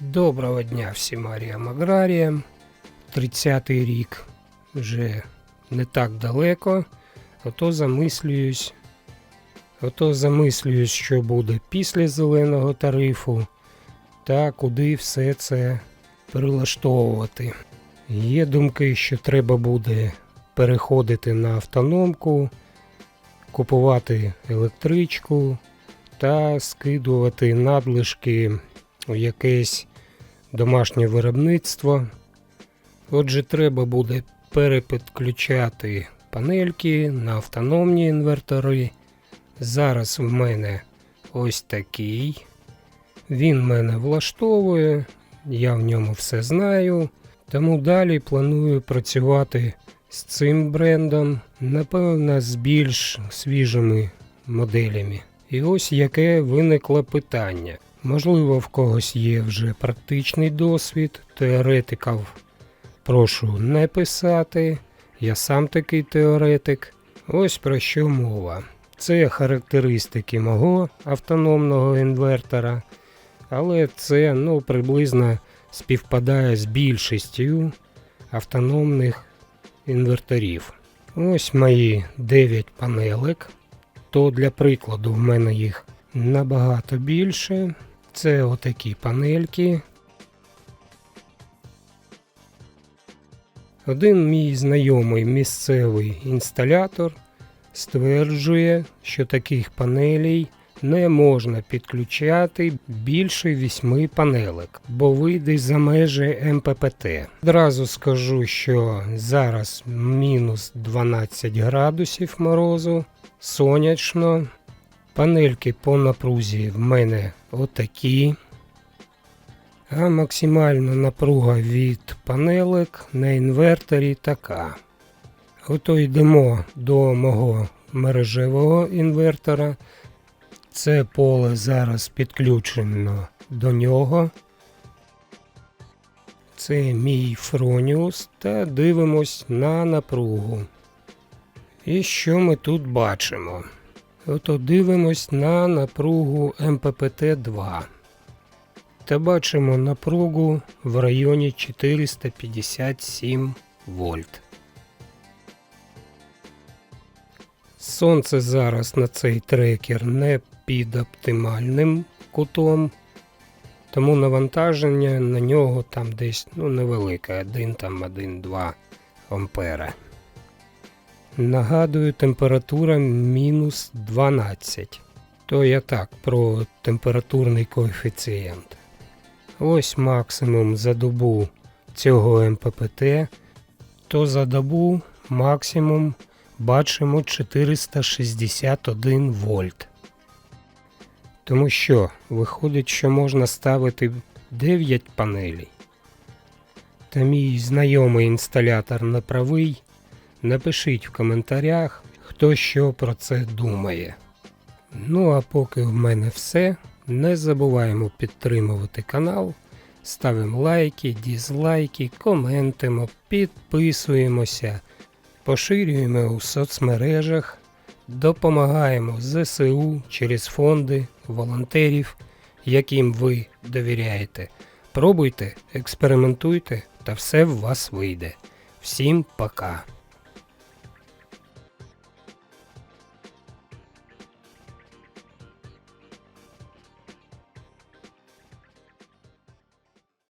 Доброго дня всім аріям аграріям. 30-й рік вже не так далеко. Ото замислююсь. Ото замислююсь, що буде після зеленого тарифу та куди все це перелаштовувати. Є думки, що треба буде переходити на автономку, купувати електричку та скидувати надлишки якесь домашнє виробництво. Отже, треба буде перепідключати панельки на автономні інвертори. Зараз в мене ось такий. Він мене влаштовує, я в ньому все знаю. Тому далі планую працювати з цим брендом, напевно, з більш свіжими моделями. І ось яке виникло питання. Можливо, в когось є вже практичний досвід, теоретиків прошу не писати. Я сам такий теоретик. Ось про що мова. Це характеристики мого автономного інвертора, але це ну, приблизно співпадає з більшістю автономних інверторів. Ось мої 9 панелек. То для прикладу в мене їх набагато більше. Це отакі панельки. Один мій знайомий місцевий інсталятор стверджує, що таких панелей не можна підключати більше вісьми панелек, бо вийде за межі МППТ. Одразу скажу, що зараз мінус 12 градусів морозу, сонячно. Панельки по напрузі в мене отакі. А максимальна напруга від панелек на інверторі така. Ото йдемо до мого мережевого інвертора. Це поле зараз підключено до нього. Це мій Фроніус та дивимось на напругу. І що ми тут бачимо? Ото дивимось на напругу МППТ-2 та бачимо напругу в районі 457 вольт. Сонце зараз на цей трекер не під оптимальним кутом, тому навантаження на нього там десь ну, невелике, 1-1-2 ампера. Нагадую, температура мінус 12. То я так про температурний коефіцієнт. Ось максимум за добу цього МППТ, то за добу максимум бачимо 461 вольт. Тому що виходить, що можна ставити 9 панелей. Та мій знайомий інсталятор не правий. Напишіть в коментарях, хто що про це думає. Ну а поки в мене все. Не забуваємо підтримувати канал, ставимо лайки, дізлайки, коментимо, підписуємося, поширюємо у соцмережах, допомагаємо ЗСУ через фонди, волонтерів, яким ви довіряєте. Пробуйте, експериментуйте, та все в вас вийде. Всім пока!